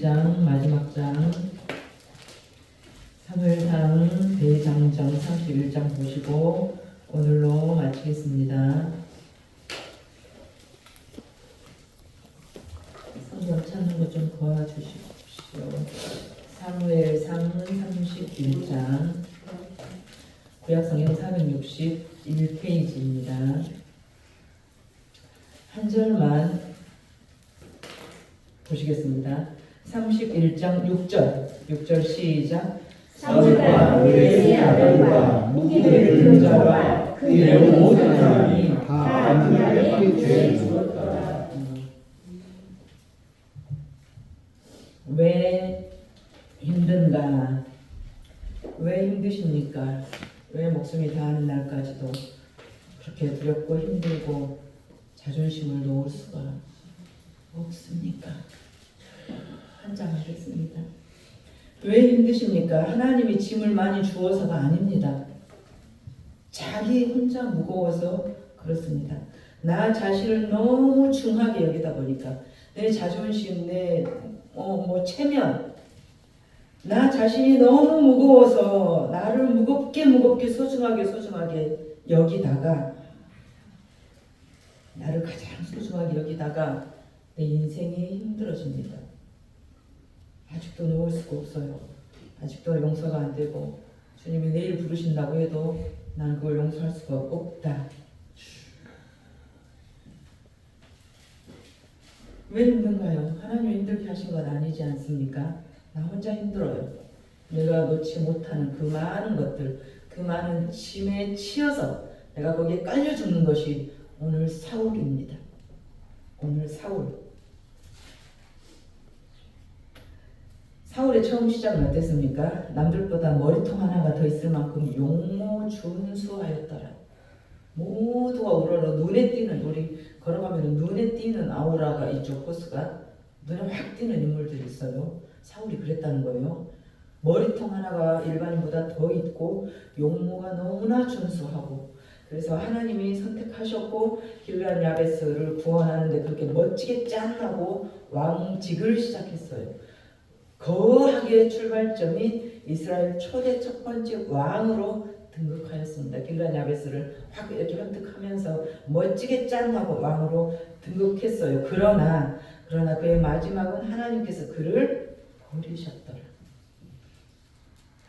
31장 마지막 장 사무엘상 대장정 31장 보시고 오늘로 마치겠습니다. 성경 찾는 것 좀 도와주십시오. 사무엘상 31장 구약성경 461페이지입니다. 한 절만 보시겠습니다. 31장 6절 6절 시작 사울과 그의 세 아들과 무기를 든 자와 그의 모든 사람이 다 그날에 죄에 죽었더라. 왜 힘든가? 왜 힘드십니까? 왜 목숨이 다하는 날까지도 그렇게 두렵고 힘들고 자존심을 놓을 수가 없습니까? 한장 하겠습니다. 왜 힘드십니까? 하나님이 짐을 많이 주어서가 아닙니다. 자기 혼자 무거워서 그렇습니다. 나 자신을 너무 중하게 여기다 보니까 내 자존심, 내 어, 뭐 체면, 나 자신이 너무 무거워서 나를 무겁게 무겁게 소중하게 소중하게 여기다가 나를 가장 소중하게 여기다가 내 인생이 힘들어집니다. 아직도 놓을 수가 없어요. 아직도 용서가 안 되고 주님이 내일 부르신다고 해도 난 그걸 용서할 수가 없다. 왜 힘든가요? 하나님 힘들게 하신 건 아니지 않습니까? 나 혼자 힘들어요. 내가 놓지 못하는 그 많은 것들, 그 많은 짐에 치여서 내가 거기에 깔려 죽는 것이 오늘 사울입니다. 오늘 사울. 사울의 처음 시작은 어땠습니까? 남들보다 머리통 하나가 더 있을 만큼 용모준수하였더라. 모두가 우러러 눈에 띄는 우리 걸어가면 눈에 띄는 아우라가 있죠 포스가 눈에 확 띄는 인물들이 있어요. 사울이 그랬다는 거예요. 머리통 하나가 일반인보다 더 있고 용모가 너무나 준수하고 그래서 하나님이 선택하셨고 길르앗 야베스를 구원하는데 그렇게 멋지게 짠하고 왕직을 시작했어요. 거하게 출발점이 이스라엘 초대 첫 번째 왕으로 등극하였습니다. 길르앗 야베스를 확 이렇게 획득하면서 멋지게 짠하고 왕으로 등극했어요. 그러나 그러나 그의 마지막은 하나님께서 그를 버리셨더라.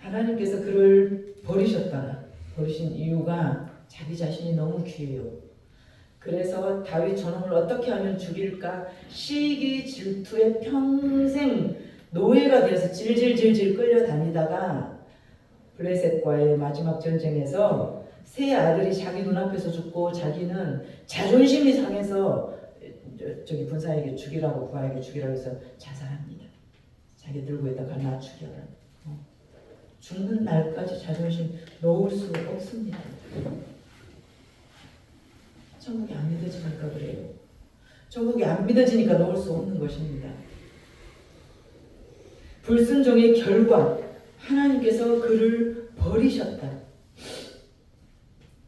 하나님께서 그를 버리셨더라. 버리신 이유가 자기 자신이 너무 귀해요. 그래서 다윗 저놈을 어떻게 하면 죽일까 시기 질투에 평생 노예가 되어서 질질질질 끌려다니다가 블레셋과의 마지막 전쟁에서 세 아들이 자기 눈앞에서 죽고 자기는 자존심이 상해서 저기 군사에게 죽이라고 부하에게 죽이라고 해서 자살합니다. 자기 들고 있다가 나 죽여라. 어. 죽는 날까지 자존심 놓을 수 없습니다. 천국이 안 믿어지니까 그래요. 천국이 안 믿어지니까 놓을 수 없는 것입니다. 불순종의 결과 하나님께서 그를 버리셨다.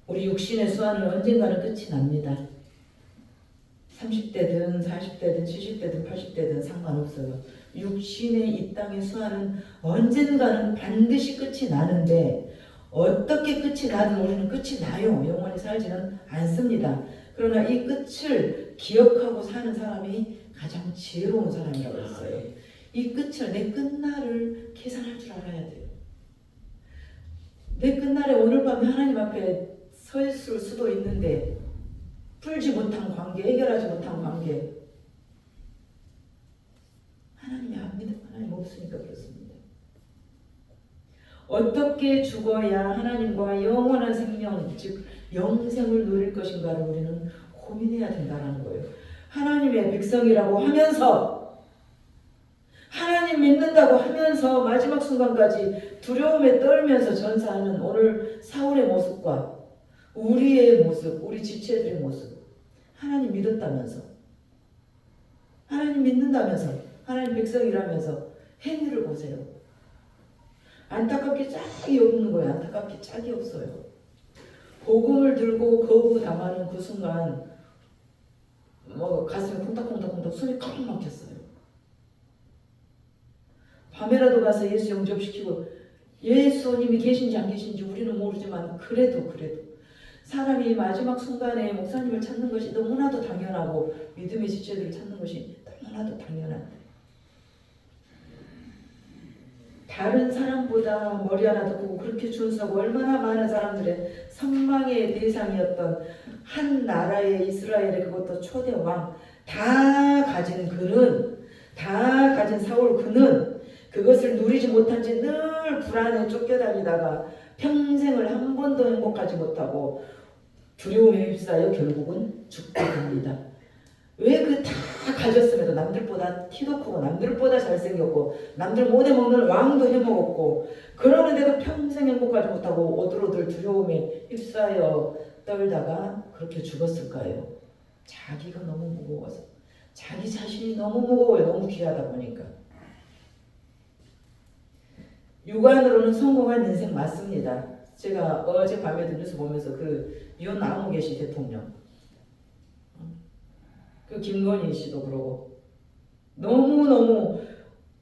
우리 육신의 수완은 언젠가는 끝이 납니다. 30대든 40대든 70대든 80대든 상관없어요. 육신의 이 땅의 수완은 언젠가는 반드시 끝이 나는데 어떻게 끝이 나든 우리는 끝이 나요. 영원히 살지는 않습니다. 그러나 이 끝을 기억하고 사는 사람이 가장 지혜로운 사람이라고 했어요. 이 끝을 내 끝날을 계산할 줄 알아야 돼요. 내 끝날에 오늘 밤에 하나님 앞에 서 있을 수도 있는데 풀지 못한 관계, 해결하지 못한 관계 하나님이 안 믿는 하나님 없으니까 그렇습니다. 어떻게 죽어야 하나님과 영원한 생명, 즉 영생을 누릴 것인가를 우리는 고민해야 된다는 거예요. 하나님의 백성이라고 하면서 하나님 믿는다고 하면서 마지막 순간까지 두려움에 떨면서 전사하는 오늘 사울의 모습과 우리의 모습, 우리 지체들의 모습. 하나님 믿었다면서. 하나님 믿는다면서. 하나님 백성이라면서 행위를 보세요. 안타깝게 짝이 없는 거예요. 안타깝게 짝이 없어요. 복음을 들고 거부당하는 그 순간 뭐 가슴이 콩닥콩닥콩닥 숨이 꽉 막혔어요. 밤에라도 가서 예수 영접시키고 예수님이 계신지 안 계신지 우리는 모르지만 그래도 그래도 사람이 마지막 순간에 목사님을 찾는 것이 너무나도 당연하고 믿음의 지체들을 찾는 것이 너무나도 당연한데 다른 사람보다 머리 하나 더 크고 그렇게 준수하고 얼마나 많은 사람들의 선망의 대상이었던 한 나라의 이스라엘의 그것도 초대 왕 다 가진 그는 다 가진 사울 그는 그것을 누리지 못한 지늘 불안에 쫓겨다니다가 평생을 한 번도 행복하지 못하고 두려움에 휩싸여 결국은 죽게 됩니다. 왜 그 다 가졌음에도 남들보다 키도 크고 남들보다 잘생겼고 남들 못해 먹는 왕도 해먹었고 그러는데도 평생 행복하지 못하고 오들오들 두려움에 휩싸여 떨다가 그렇게 죽었을까요? 자기가 너무 무거워서 자기 자신이 너무 무거워요. 너무 귀하다 보니까 육안으로는 성공한 인생 맞습니다. 제가 어제 밤에도 뉴스 보면서 그 윤 아무개시 대통령 그 김건희 씨도 그러고 너무 너무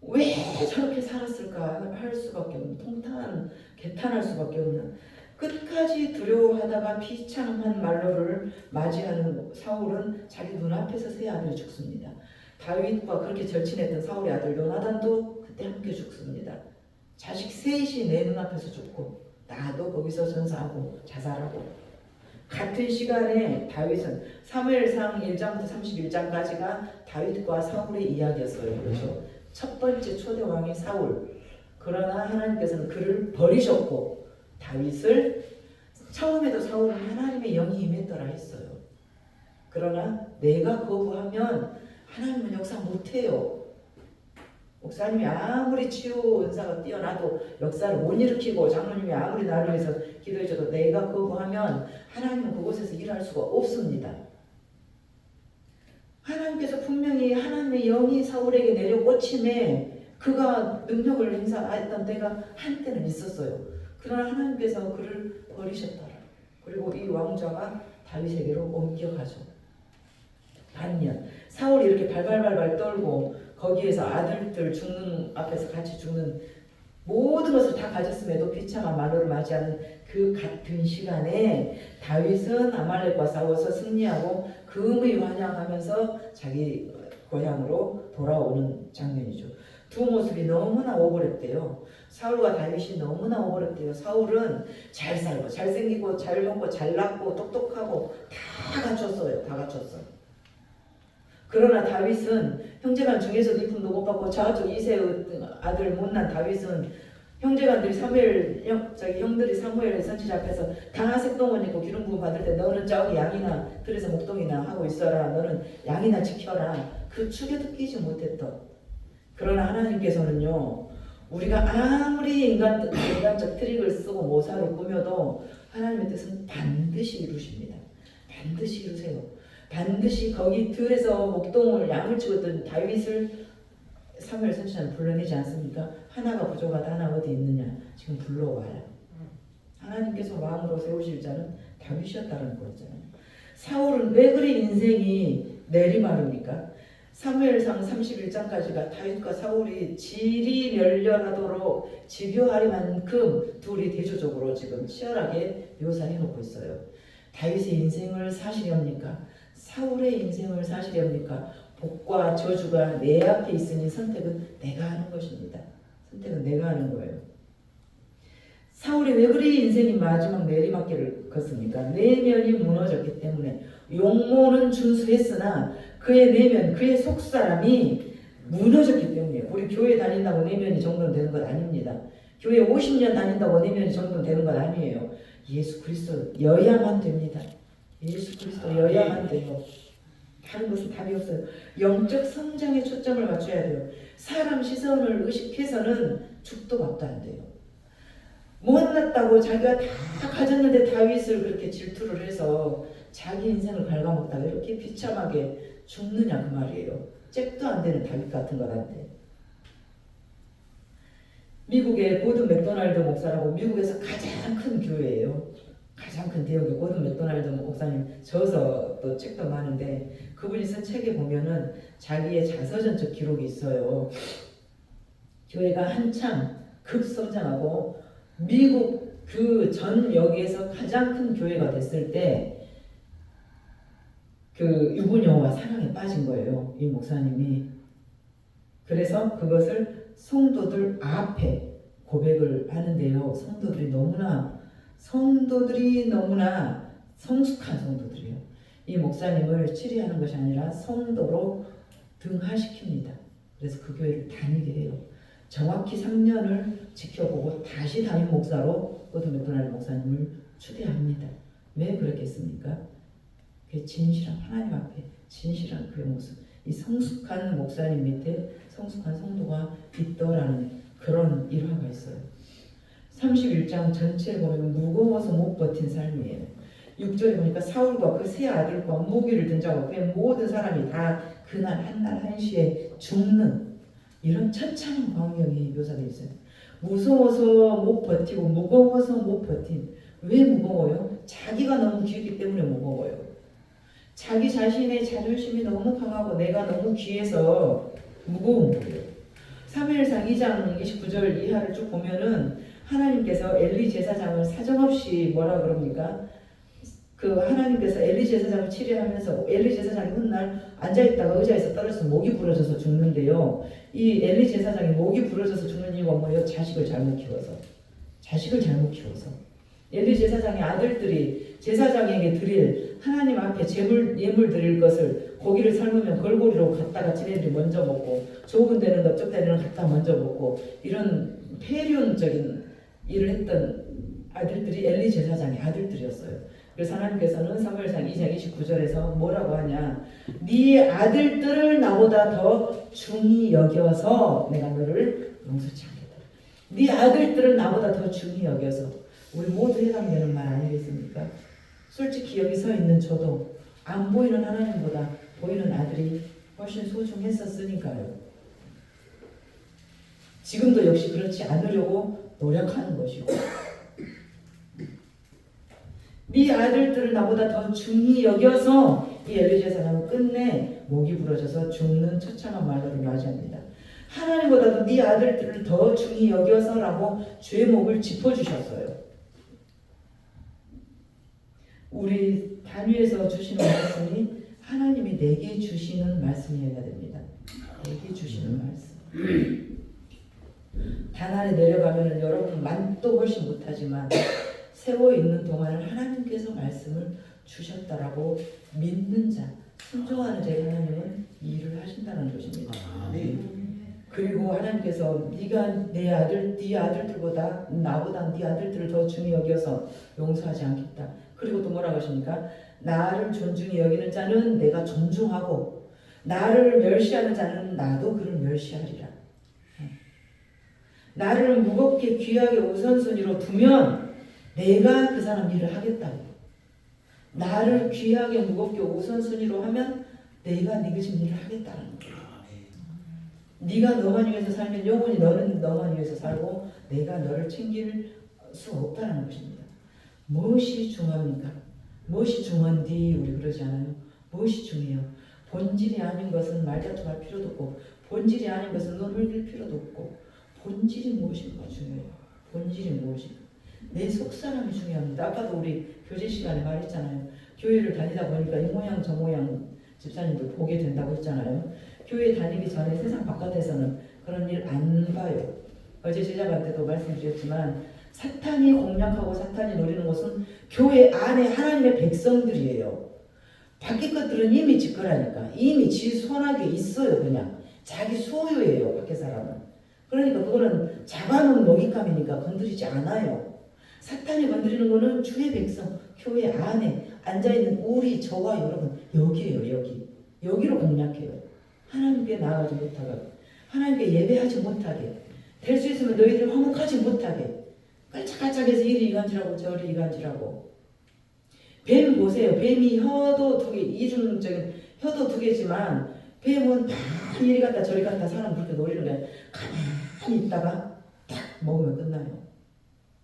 왜 저렇게 살았을까 할 수밖에 없는 통탄 개탄할 수밖에 없는 끝까지 두려워하다가 비참한 말로를 맞이하는 사울은 자기 눈앞에서 세 아들이 죽습니다. 다윗과 그렇게 절친했던 사울의 아들 요나단도 그때 함께 죽습니다. 자식 셋이 내 눈앞에서 죽고 나도 거기서 전사하고 자살하고 같은 시간에 다윗은 사무엘상 1장부터 31장까지가 다윗과 사울의 이야기였어요. 그렇죠? 첫 번째 초대 왕이 사울. 그러나 하나님께서는 그를 버리셨고 다윗을 처음에도 사울은 하나님의 영이 임했더라 했어요. 그러나 내가 거부하면 하나님은 역사 못해요. 목사님이 아무리 치유 은사가 뛰어나도 역사를 못 일으키고 장로님이 아무리 나를 위해서 기도해줘도 내가 거부하면 하나님은 그곳에서 일할 수가 없습니다. 하나님께서 분명히 하나님의 영이 사울에게 내려 꽂힘에 그가 능력을 행사했던 때가 한때는 있었어요. 그러나 하나님께서 그를 버리셨더라. 그리고 이 왕좌가 다윗에게로 옮겨가죠. 반년 사울이 이렇게 발발발발 떨고 거기에서 아들들 죽는 앞에서 같이 죽는 모든 것을 다 가졌음에도 비참한 말로를 맞이하는 그 같은 시간에 다윗은 아말렉과 싸워서 승리하고 금의 환영하면서 자기 고향으로 돌아오는 장면이죠. 두 모습이 너무나 오버랩돼요. 사울과 다윗이 너무나 오버랩돼요. 사울은 잘 살고 잘생기고 잘 먹고 잘났고 똑똑하고 다 갖췄어요. 다 갖췄어요. 그러나 다윗은 형제간 중에서도 이쁨도 못 받고 저쪽 이세의 아들 못난 다윗은 형제간들이 사무엘 형 저기 형들이 사무엘 선지자 앞에서 다 색동원 입고 기름 부음 받을 때 너는 저기 양이나 들에서 목동이나 하고 있어라. 너는 양이나 지켜라. 그 축에도 끼지 못했던 그러나 하나님께서는요 우리가 아무리 인간 인간적 트릭을 쓰고 모사를 꾸며도 하나님의 뜻은 반드시 이루십니다. 반드시 이루세요. 반드시 거기 들에서 목동을 양을 치고던 다윗을 사무엘 선지자는 불러내지 않습니까? 하나가 부족하다 하나 어디 있느냐 지금 불러와요. 하나님께서 왕으로 세우실 자는 다윗이었다는 거잖아요. 사울은 왜 그리 인생이 내리막입니까? 사무엘상 31장까지가 다윗과 사울이 질이 멸렬하도록 집요할 만큼 둘이 대조적으로 지금 치열하게 묘사해 놓고 있어요. 다윗의 인생을 사시렵니까? 사울의 인생을 사시렵니까? 복과 저주가 내 앞에 있으니 선택은 내가 하는 것입니다. 선택은 내가 하는 거예요. 사울이 왜 그리 인생이 마지막 내리막길을 걷습니까? 내면이 무너졌기 때문에 용모는 준수했으나 그의 내면, 그의 속사람이 무너졌기 때문에 우리 교회 다닌다고 내면이 정돈되는 것 아닙니다. 교회 50년 다닌다고 내면이 정돈되는 것 아니에요. 예수 그리스도 여야만 됩니다. 예수 그리스도 여야만 돼요. 다른 것은 답이 없어요. 영적 성장에 초점을 맞춰야 돼요. 사람 시선을 의식해서는 죽도 밥도 안 돼요. 못났다고 자기가 다 가졌는데 다윗을 그렇게 질투를 해서 자기 인생을 갉아먹다가 이렇게 비참하게 죽느냐 그 말이에요. 잽도 안 되는 다윗 같은 거한테. 미국의 고든 맥도날드 목사라고 미국에서 가장 큰 교회예요. 가장 큰 대역의 고든 맥도날드 목사님 저서 또 책도 많은데 그분이 쓴 책에 보면은 자기의 자서전적 기록이 있어요. 교회가 한참 급성장하고 미국 그전 역에서 가장 큰 교회가 됐을 때 그 유부녀와 사랑에 빠진 거예요. 이 목사님이. 그래서 그것을 성도들 앞에 고백을 하는데요. 성도들이 너무나 성도들이 너무나 성숙한 성도들이에요. 이 목사님을 치리하는 것이 아니라 성도로 등하시킵니다. 그래서 그 교회를 다니게 해요. 정확히 3년을 지켜보고 다시 담임 목사로 고든 맥도날드 목사님을 추대합니다. 왜 그랬겠습니까? 그 진실한 하나님 앞에 진실한 그의 모습, 이 성숙한 목사님 밑에 성숙한 성도가 있더라는 그런 일화가 있어요. 31장 전체를 보면 무거워서 못 버틴 삶이에요. 6절에 보니까 사울과 그 세 아들과 무기를 든 자와 그의 모든 사람이 다 그날 한날 한시에 죽는 이런 처참한 광경이 묘사되어 있어요. 무서워서 못 버티고 무거워서 못 버틴 왜 무거워요? 자기가 너무 귀했기 때문에 무거워요. 자기 자신의 자존심이 너무 강하고 내가 너무 귀해서 무거운 거예요. 3일상 2장 29절 이하를 쭉 보면은 하나님께서 엘리 제사장을 사정없이 뭐라 그럽니까? 그 하나님께서 엘리 제사장을 치료하면서 엘리 제사장이 훗날 앉아있다가 의자에서 떨어져서 목이 부러져서 죽는데요. 이 엘리 제사장이 목이 부러져서 죽는 이유가 뭐예요? 자식을 잘못 키워서. 자식을 잘못 키워서. 엘리 제사장의 아들들이 제사장에게 드릴 하나님 앞에 제물 예물 드릴 것을 고기를 삶으면 걸고리로 갖다가 지네들이 먼저 먹고 좁은 데는 넓적 데는 갖다 먼저 먹고 이런 폐륜적인 일을 했던 아들들이 엘리 제사장의 아들들이었어요. 그래서 하나님께서는 사무엘상 2장 29절에서 뭐라고 하냐? 네 아들들을 나보다 더 중히 여겨서 내가 너를 용서치 않겠다. 네 아들들을 나보다 더 중히 여겨서 우리 모두 해당되는 말 아니겠습니까? 솔직히 여기 서 있는 저도 안 보이는 하나님보다 보이는 아들이 훨씬 소중했었으니까요. 지금도 역시 그렇지 않으려고 노력하는 것이고 네 아들들을 나보다 더 중히 여겨서 이 엘리제사는 끝내 목이 부러져서 죽는 처참한 말로를 맞이합니다. 하나님보다도 네 아들들을 더 중히 여겨서라고 죄 목을 짚어주셨어요. 우리 단위에서 주시는 말씀이 하나님이 내게 주시는 말씀이어야 됩니다. 내게 주시는 말씀. 단안에 내려가면은 여러분 만도 훨씬 못하지만 세워 있는 동안을 하나님께서 말씀을 주셨다라고 믿는 자, 순종하는 제 하나님은 이 일을 하신다는 것입니다. 그리고 하나님께서 네가 내 아들, 네 아들들보다 나보다 네 아들들을 더 중히 여겨서 용서하지 않겠다. 그리고 또 뭐라고 하십니까? 나를 존중히 여기는 자는 내가 존중하고 나를 멸시하는 자는 나도 그를 멸시하리라. 나를 무겁게 귀하게 우선순위로 두면 내가 그 사람 일을 하겠다고. 나를 귀하게 무겁게 우선순위로 하면 내가 네가 지금 일을 하겠다는 거예요. 네가 너만 위해서 살면 영원히 너는 너만 위해서 살고 내가 너를 챙길 수 없다는 것입니다. 무엇이 중요합니까? 무엇이 중요한디 우리 그러지 않아요? 무엇이 중요해요? 본질이 아닌 것은 말다툼할 필요도 없고 본질이 아닌 것은 눈 흘릴 필요도 없고 본질이 무엇인가 중요해요. 본질이 무엇인가? 내 속사람이 중요합니다. 아까도 우리 교제 시간에 말했잖아요. 교회를 다니다 보니까 이 모양 저 모양 집사님들 보게 된다고 했잖아요. 교회 다니기 전에 세상 바깥에서는 그런 일 안 봐요. 어제 제자한테도 말씀드렸지만 사탄이 공략하고 사탄이 노리는 곳은 교회 안에 하나님의 백성들이에요. 밖에 것들은 이미 짓거라니까 이미 지 손아귀에 있어요 그냥 자기 소유예요 밖에 사람은 그러니까 그거는 잡아놓은 먹잇감이니까 건드리지 않아요. 사탄이 건드리는 거는 주의 백성 교회 안에 앉아있는 우리 저와 여러분 여기에요 여기. 여기로 공략해요. 하나님께 나아가지 못하게 하나님께 예배하지 못하게 될 수 있으면 너희들 화목하지 못하게 깔짝깔짝해서 이리 이간질하고 저리 이간질하고. 뱀 보세요. 뱀이 혀도 두 개 이중적인 혀도 두 개지만 뱀은 다 이리 갔다 저리 갔다 사람 그렇게 노리는 게 가만 히 있다가 딱 먹으면 끝나요.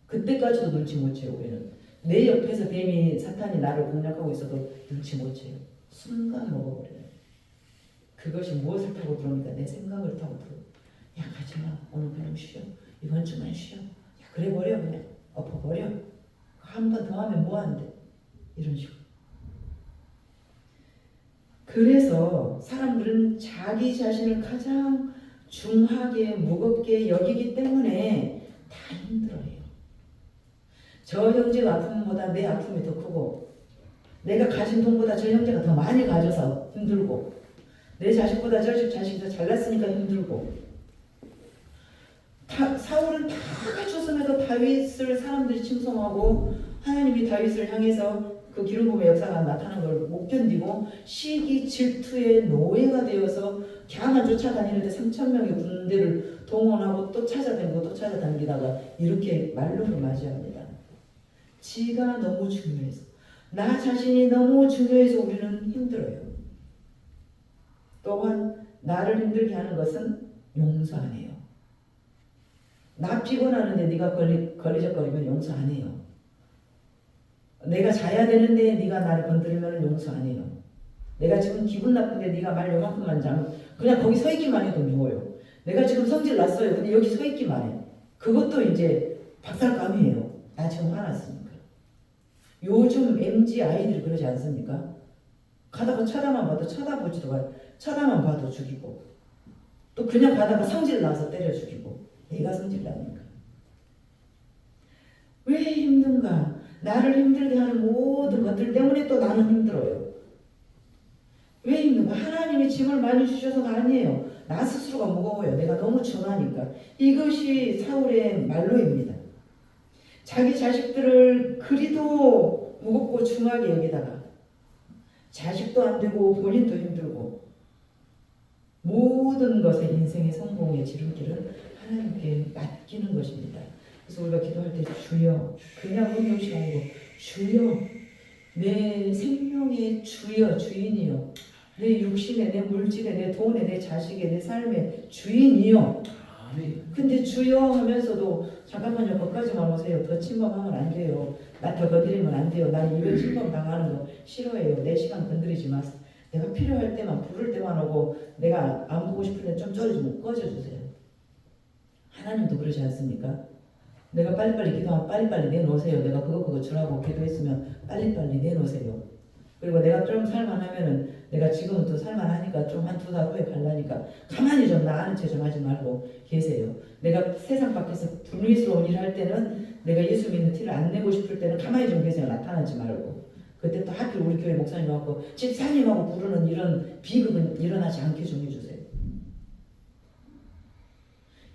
그때까지도 눈치 못 채요 우리는. 내 옆에서 뱀이 사탄이 나를 공략하고 있어도 눈치 못 채요. 순간 먹어버려요. 그것이 무엇을 타고 들어옵니까? 내 생각을 타고 들어요. 야 가지 마. 오늘 그냥 쉬어. 이번 주만 쉬어. 야 그래 버려 그냥. 엎어 버려. 한 번 더 하면 뭐 한대 이런 식으로. 그래서 사람들은 자기 자신을 가장 중하게 무겁게 여기기 때문에 다 힘들어해요. 저 형제가 아픔보다 내 아픔이 더 크고 내가 가진 돈보다 저 형제가 더 많이 가져서 힘들고 내 자식보다 저 자식이 더 잘났으니까 힘들고 다, 사울은 다 갖췄음에도 다윗을 사람들이 칭송하고 하나님이 다윗을 향해서 그 기름 부음의 역사가 나타나는 걸못 견디고 시기 질투의 노예가 되어서 갸만 쫓아다니는데 3천 명의 군대를 동원하고 또 찾아다니고 또 찾아다니다가 이렇게 말로를 맞이합니다. 지가 너무 중요해서 나 자신이 너무 중요해서 우리는 힘들어요. 또한 나를 힘들게 하는 것은 용서 안 해요. 나 피곤하는데 네가 걸리, 걸리적거리면 용서 안 해요. 내가 자야 되는데 네가 나를 건드리면 용서 안 해요. 내가 지금 기분 나쁜데 네가 말 요만큼만 자면 그냥 거기 서 있기만 해도 누워요. 내가 지금 성질 났어요. 근데 여기 서 있기만 해. 그것도 이제 박살감이에요. 나 지금 화났으니까. 요즘 MZ 아이들이 그러지 않습니까? 가다가 쳐다만 봐도 쳐다보지도 마. 쳐다만 봐도 죽이고 또 그냥 가다가 성질 나서 때려 죽이고 내가 성질 나니까. 왜 힘든가? 나를 힘들게 하는 모든 것들 때문에 또 나는 힘들어요. 왜 힘든가? 하나님이 짐을 많이 주셔서가 아니에요. 나 스스로가 무거워요. 내가 너무 중하니까. 이것이 사울의 말로입니다. 자기 자식들을 그리도 무겁고 중하게 여기다가 자식도 안 되고 본인도 힘들고 모든 것의 인생의 성공의 지름길은 하나님께 맡기는 것입니다. 그래서 우리가 기도할 때 주여 그냥 하는 거. 주여 내 생명의 주여 주인이여. 내 육신의 내 물질의 내 돈의 내 자식의 내 삶의 주인이여. 근데 주여 하면서도 잠깐만요 거기까지 말하세요. 더 침범하면 안 돼요. 나더 건드리면 안 돼요. 난 이별 침범 당하는 거 싫어해요. 내 시간 건드리지 마세요. 내가 필요할 때만 부를 때만 오고 내가 안 보고 싶을 때좀좀 꺼져주세요. 하나님도 그러지 않습니까? 내가 빨리빨리 기도하면 빨리빨리 내놓으세요. 내가 그거 그거 주라고 기도했으면 빨리빨리 내놓으세요. 그리고 내가 좀 살만하면은 내가 지금은 또 살만하니까 좀 한 두 달 후에 갈라니까 가만히 좀 나 아는 체 좀 하지 말고 계세요. 내가 세상 밖에서 불미스러운 일을 할 때는 내가 예수 믿는 티를 안 내고 싶을 때는 가만히 좀 계세요. 나타나지 말고. 그때 또 하필 우리 교회 목사님 하고 집사님하고 부르는 이런 비극은 일어나지 않게 좀 해주세요.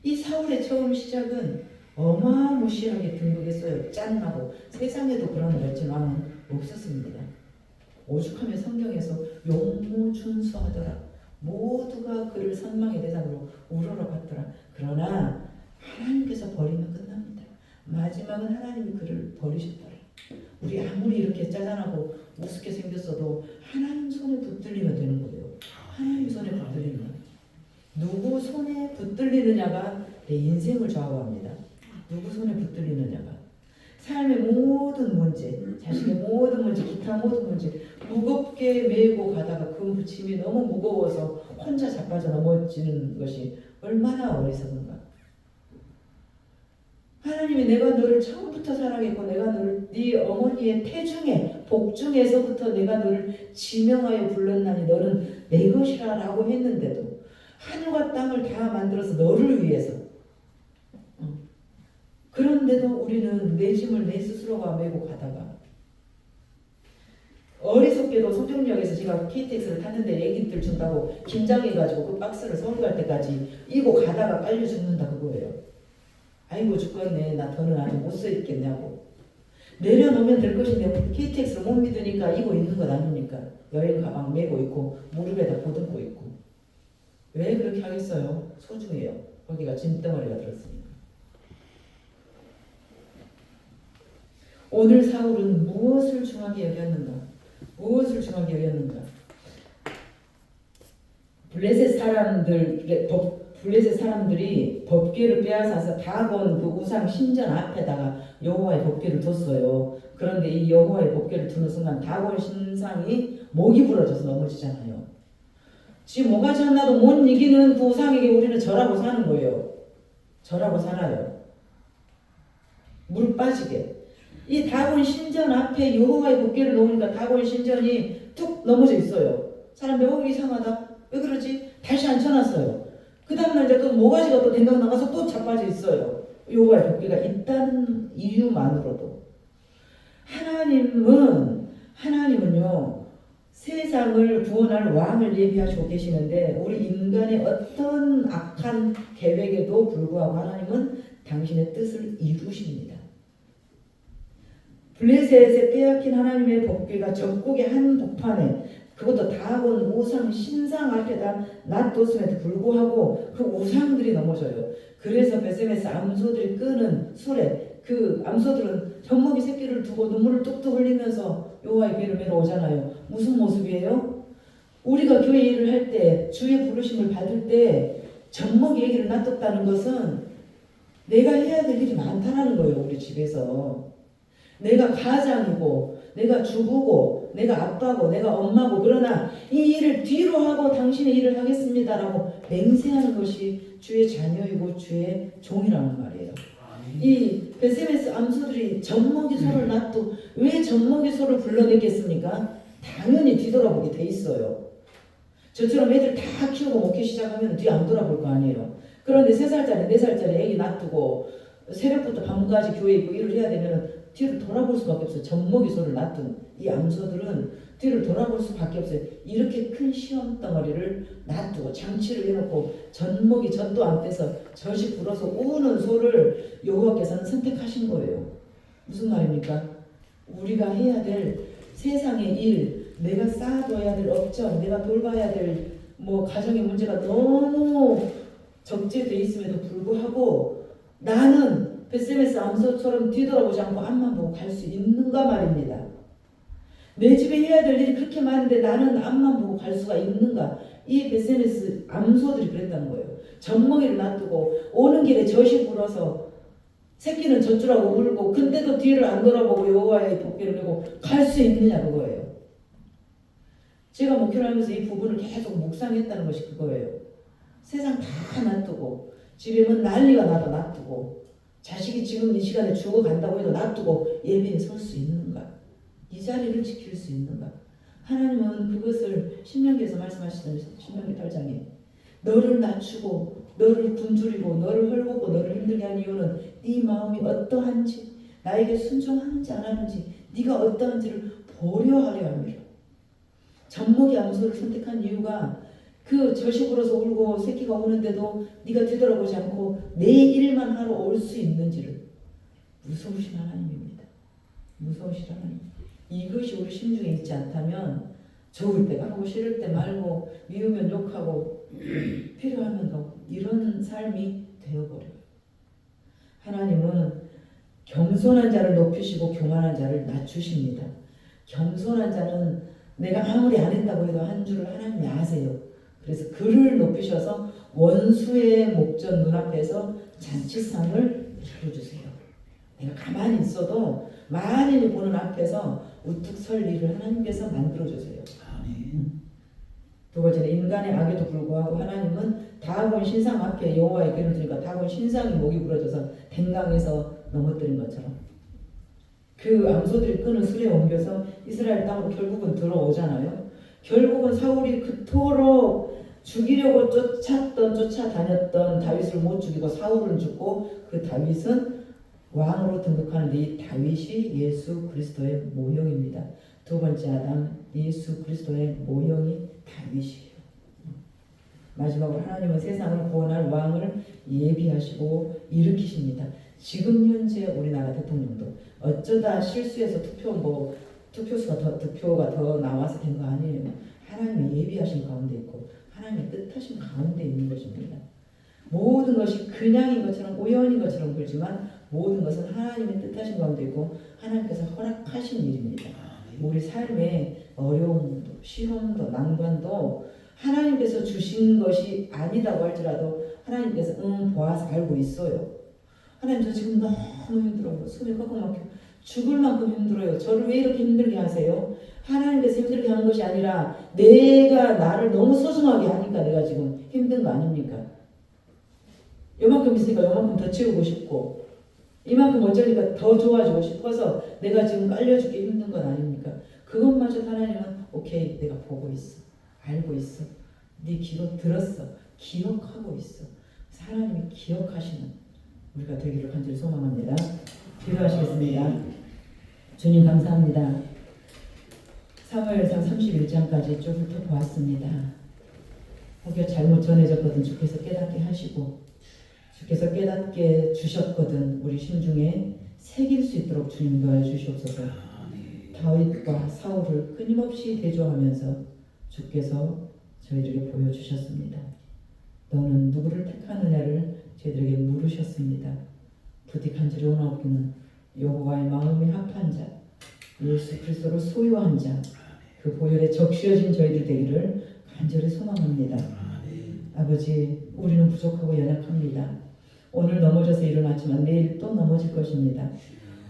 이 사울의 처음 시작은 어마무시하게 등극했어요. 짠하고 세상에도 그런 왕은 없었습니다. 오죽하면 성경에서 용모준수하더라. 모두가 그를 선망의 대상으로 우러러 봤더라. 그러나 하나님께서 버리면 끝납니다. 마지막은 하나님이 그를 버리셨더라. 우리 아무리 이렇게 짜잔하고 우습게 생겼어도 하나님 손에 붙들리면 되는 거예요. 하나님 손에 붙들리면 누구 손에 붙들리느냐가 내 인생을 좌우합니다. 누구 손에 붙들리느냐가 삶의 모든 문제, 자신의 모든 문제, 기타 모든 문제 무겁게 메고 가다가 그 짐이 너무 무거워서 혼자 자빠져 넘어지는 것이 얼마나 어리석은가. 하나님이 내가 너를 처음부터 사랑했고 내가 너를 네 어머니의 태중에 복중에서부터 내가 너를 지명하여 불렀나니 너는 내 것이라라고 했는데도 하늘과 땅을 다 만들어서 너를 위해서 어. 그런데도 우리는 내 짐을 내 스스로가 메고 가다가 어리석게도 송정역에서 제가 KTX를 탔는데 애기들 준다고 긴장해가지고 그 박스를 서울 갈 때까지 이고 가다가 깔려 죽는다 그거예요. 아이고 죽겠네 나 더는 아직 못써 있겠냐고 내려놓으면 될 것인데 KTX를 못 믿으니까 이고 있는 것 아닙니까? 여행 가방 메고 있고 무릎에다 보듬고 있고 왜 그렇게 하겠어요? 소중해요. 거기가 짐덩어리가 들었으니까. 오늘 사울은 무엇을 중하게 여겼는가? 무엇을 중하게 여겼는가? 블레셋 사람들 법 블레셋 사람들이 법궤를 빼앗아서 다곤 그 우상 신전 앞에다가 여호와의 법궤를 뒀어요. 그런데 이 여호와의 법궤를 두는 순간 다곤 신상이 목이 부러져서 넘어지잖아요. 지 모가지 하나도 못 이기는 그 우상에게 우리는 절하고 사는 거예요. 절하고 살아요. 물 빠지게. 이 다곤 신전 앞에 여호와의 복귀를 놓으니까 다곤 신전이 툭 넘어져 있어요. 사람들 어 이상하다. 왜 그러지? 다시 앉혀놨어요. 그 다음날 이제 또 모가지가 또 댕강 나가서 또 자빠져 있어요. 여호와의 복귀가 있다는 이유만으로도 하나님은 하나님은요 세상을 구원할 왕을 예비하시고 계시는데 우리 인간의 어떤 악한 계획에도 불구하고 하나님은 당신의 뜻을 이루십니다. 블레셋에 빼앗긴 하나님의 복귀가 전국의 한 복판에 그것도 다본 우상 신상 앞에다 놔뒀음에도 불구하고 그 우상들이 넘어져요. 그래서 베세메스 암소들이 끄는 술에 그 암소들은 젖먹이 새끼를 두고 눈물을 뚝뚝 흘리면서 여호와의 괴를 메러 오잖아요. 무슨 모습이에요? 우리가 교회 일을 할 때 주의 부르심을 받을 때 젖먹이 얘기를 놔뒀다는 것은 내가 해야 될 일이 많다라는 거예요. 우리 집에서. 내가 가장이고 내가 주부고 내가 아빠고 내가 엄마고 그러나 이 일을 뒤로 하고 당신의 일을 하겠습니다라고 맹세하는 것이 주의 자녀이고 주의 종이라는 말이에요. 이 베세메스 암소들이 젖먹이 소를 놔도 왜 젖먹이 소를 불러냈겠습니까? 당연히 뒤돌아보게 돼 있어요. 저처럼 애들 다 키우고 먹기 시작하면 뒤 안 돌아볼 거 아니에요. 그런데 세 살짜리 네 살짜리 애기 놔두고 새벽부터 밤까지 교회 있고 일을 해야 되면 뒤를 돌아볼 수밖에 없어요. 젖먹이 소를 놔둔 이 암소들은 뒤를 돌아볼 수밖에 없어요. 이렇게 큰 시험 덩어리를 놔두고 장치를 해놓고 젖먹이 젖도 안 빼서 젖이 불어서 우는 소를 여호와께서는 선택하신 거예요. 무슨 말입니까? 우리가 해야 될 세상의 일, 내가 쌓아둬야 될 업적, 내가 돌봐야 될 뭐 가정의 문제가 너무 적재돼 있음에도 불구하고 나는 베세메스 암소처럼 뒤돌아보지 않고 앞만 보고 갈 수 있는가 말입니다. 내 집에 해야 될 일이 그렇게 많은데 나는 앞만 보고 갈 수가 있는가? 이 베세메스 암소들이 그랬다는 거예요. 젖먹이를 놔두고 오는 길에 젖이 불어서 새끼는 젖주라고 울고 근데도 뒤를 안 돌아보고 여호와의 복귀를 메고 갈 수 있느냐 그거예요. 제가 목회를 하면서 이 부분을 계속 묵상했다는 것이 그거예요. 세상 다 놔두고 집에 뭐 난리가 나도 놔두고 자식이 지금 이 시간에 죽어간다고 해도 놔두고 예배에 설 수 있는가? 이 자리를 지킬 수 있는가? 하나님은 그것을 신명기에서 말씀하시던 신명기 8장에 너를 낮추고 너를 굶주리고 너를 헐벗고 너를 힘들게 한 이유는 네 마음이 어떠한지 나에게 순종하는지 안 하는지 네가 어떠한지를 보려 하려 함이라. 젖먹이 암소를 선택한 이유가 그 저식으로서 울고 새끼가 우는데도 네가 뒤돌아보지 않고 내 일만 하러 올 수 있는지를 무서우신 하나님입니다. 무서우신 하나님. 이것이 우리 심중에 있지 않다면 좋을 때 가고 싫을 때 말고 미우면 욕하고 필요하면 가고 이런 삶이 되어버려요. 하나님은 겸손한 자를 높이시고 교만한 자를 낮추십니다. 겸손한 자는 내가 아무리 안 했다고 해도 한 줄을 하나님이 아세요. 그래서 그를 높이셔서 원수의 목전 눈앞에서 잔치상을 차려주세요. 내가 가만히 있어도 만인이 보는 앞에서 우뚝 설 일을 하나님께서 만들어주세요. 두 번째는 인간의 악에도 불구하고 하나님은 다곤 신상 앞에 여호와의 괴를 드니까 다곤 신상이 목이 부러져서 댕강에서 넘어뜨린 것처럼 그 암소들이 끄는 술에 옮겨서 이스라엘 땅으로 결국은 들어오잖아요. 결국은 사울이 그토록 죽이려고 쫓았던 쫓아다녔던 다윗을 못 죽이고 사울은 죽고 그 다윗은 왕으로 등극하는데 이 다윗이 예수 그리스도의 모형입니다. 두 번째 아담 예수 그리스도의 모형이 다윗이에요. 마지막으로 하나님은 세상을 구원할 왕을 예비하시고 일으키십니다. 지금 현재 우리나라 대통령도 어쩌다 실수해서 투표 뭐 투표수가 더 득표가 더 나와서 된 거 아니에요. 하나님의 예비하신 가운데 있고 하나님의 뜻하신 가운데 있는 것입니다. 모든 것이 그냥인 것처럼 우연인 것처럼 보이지만 모든 것은 하나님의 뜻하신 가운데 있고 하나님께서 허락하신 일입니다. 우리 삶의 어려움도 시험도 난관도 하나님께서 주신 것이 아니다고 할지라도 하나님께서 응 보아서 알고 있어요. 하나님 저 지금 너무 힘들어요. 숨이 꽉꽉 막혀 죽을 만큼 힘들어요. 저를 왜 이렇게 힘들게 하세요? 하나님께서 힘들게 하는 것이 아니라 내가 나를 너무 소중하게 하니까 내가 지금 힘든 거 아닙니까? 요만큼 있으니까 요만큼 더 채우고 싶고 이만큼 어쩌니까 더 좋아지고 싶어서 내가 지금 깔려주기 힘든 건 아닙니까? 그것마저 하나님은 오케이 내가 보고 있어. 알고 있어. 네 기도 들었어. 기억하고 있어. 하나님이 기억하시는 우리가 되기를 간절히 소망합니다. 기도하시겠습니다. 주님 감사합니다 사무엘상 31장까지 쭉 훑어보았습니다 혹여 잘못 전해졌거든 주께서 깨닫게 하시고 주께서 깨닫게 주셨거든 우리 심중에 새길 수 있도록 주님 도와 주시옵소서 다윗과 사울을 끊임없이 대조하면서 주께서 저희들에게 보여주셨습니다. 너는 누구를 택하느냐를 저희들에게 물으셨습니다. 부디 간절히 원하옵기는 여호와의 마음이 합한 자, 예수 그리스도로 소유한 자, 그 보혈에 적시어진 저희들 되기를 간절히 소망합니다. 아버지, 우리는 부족하고 연약합니다. 오늘 넘어져서 일어났지만 내일 또 넘어질 것입니다.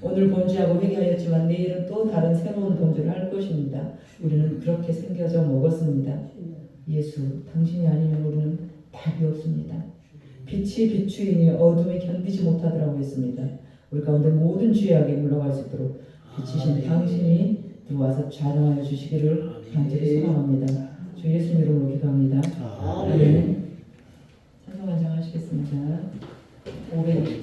오늘 본주하고 회개하였지만 내일은 또 다른 새로운 본주를 할 것입니다. 우리는 그렇게 생겨져 먹었습니다. 예수, 당신이 아니면 우리는 답이 없습니다. 빛이 비추이니 어둠이 견디지 못하더라고 했습니다. 우리 가운데 모든 죄악에 물러갈 수 있도록 빛이신 당신이 들어와서 좌정하여 주시기를 간절히 소망합니다. 주 예수 이름으로 기도합니다. 아멘. 찬송 한장 하시겠습니다. 504